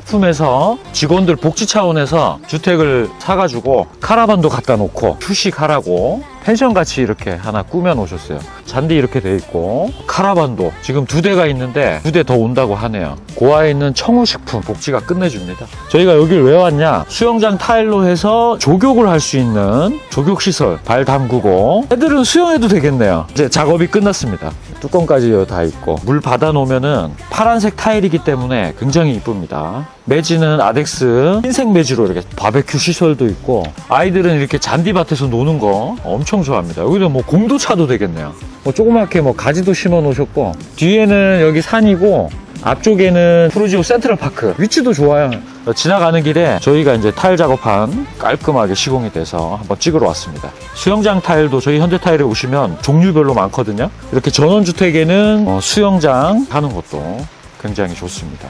청우식품에서 직원들 복지 차원에서 주택을 사가지고 카라반도 갖다 놓고 휴식하라고 펜션 같이 이렇게 하나 꾸며 놓으셨어요. 잔디 이렇게 돼 있고 카라반도 지금 두 대가 있는데 두 대 더 온다고 하네요. 고아에 있는 청우식품 복지가 끝내줍니다. 저희가 여길 왜 왔냐? 수영장 타일로 해서 조격을 할 수 있는 조격 시설 발 담그고 애들은 수영해도 되겠네요. 이제 작업이 끝났습니다. 뚜껑까지 다 있고 물 받아 놓으면은 파란색 타일이기 때문에 굉장히 이쁩니다. 매지는 아덱스 흰색 매지로 이렇게 바베큐 시설도 있고 아이들은 이렇게 잔디밭에서 노는 거 엄청 좋아합니다. 여기도 뭐 공도 차도 되겠네요. 뭐 조그맣게 뭐 가지도 심어 놓으셨고 뒤에는 여기 산이고 앞쪽에는 프로지오 센트럴 파크 위치도 좋아요. 지나가는 길에 저희가 이제 타일 작업한 깔끔하게 시공이 돼서 한번 찍으러 왔습니다. 수영장 타일도 저희 현대 타일에 오시면 종류별로 많거든요. 이렇게 전원주택에는 어, 수영장 하는 것도 굉장히 좋습니다.